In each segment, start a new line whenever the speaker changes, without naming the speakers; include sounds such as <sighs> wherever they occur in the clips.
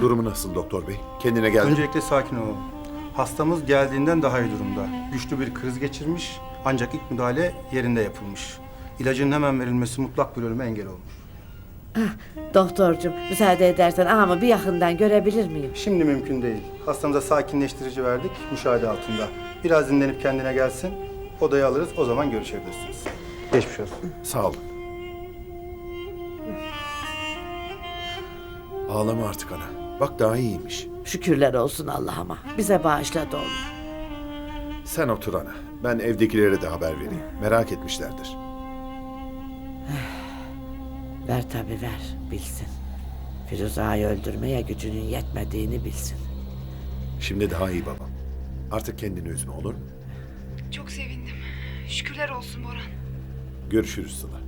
Durumu nasıl doktor bey? Kendine geldi. mi?
Öncelikle sakin olalım. Hastamız geldiğinden daha iyi durumda. Güçlü bir kriz geçirmiş ancak ilk müdahale yerinde yapılmış. İlacın hemen verilmesi mutlak bir ölüme engel olmuş.
Doktorcum müsaade edersen ağamı bir yakından görebilir miyim?
Şimdi mümkün değil. Hastamıza sakinleştirici verdik, müşahede altında. Biraz dinlenip kendine gelsin, odaya alırız, o zaman görüşebilirsiniz. Geçmiş olsun.
Sağ olun. Ağlama artık ana. Bak daha iyiymiş.
Şükürler olsun Allah'ıma. Bize bağışladı onu.
Sen otur ana. Ben evdekilere de haber vereyim. Merak etmişlerdir. <sighs>
Ver tabi ver bilsin. Firuze Ağa'yı öldürmeye gücünün yetmediğini bilsin.
Şimdi daha iyi babam. Artık kendini üzme olur mu?
Çok sevindim. Şükürler olsun Boran.
Görüşürüz Sıla.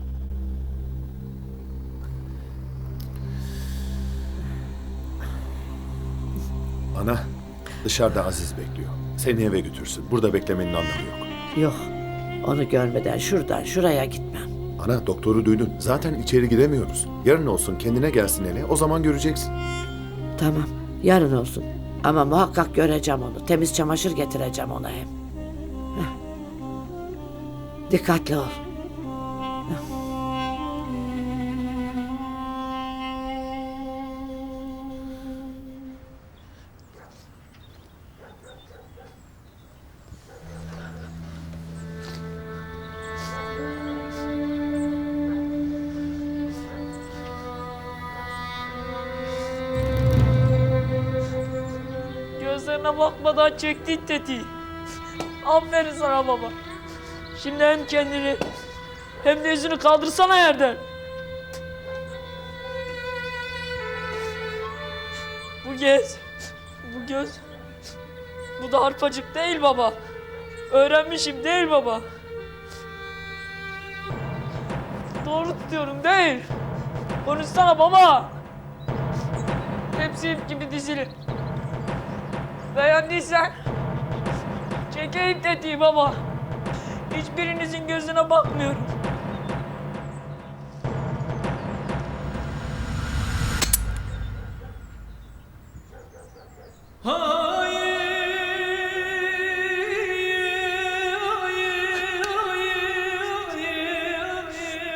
Ana, dışarıda Aziz bekliyor. Seni eve götürsün. Burada beklemenin anlamı yok.
Yok onu görmeden şuradan şuraya gitmem.
Ana doktoru duydun. Zaten içeri giremiyoruz. Yarın olsun kendine gelsin hele. O zaman göreceksin.
Tamam yarın olsun. Ama muhakkak göreceğim onu. Temiz çamaşır getireceğim ona hem. Heh. Dikkatli ol.
Gözlerine bakmadan çektin tetiği. Aferin sana baba. Şimdi hem kendini hem de yüzünü kaldırsana yerden. Bu göz, bu göz, bu da arpacık değil baba. Öğrenmişim değil baba. Doğru tutuyorum değil. Konuşsana baba. Hepsi gibi dizili. Beğendiysen çekeyim tetiği baba. Hiçbirinizin gözüne bakmıyorum.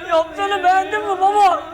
Yaptığını beğendin mi baba?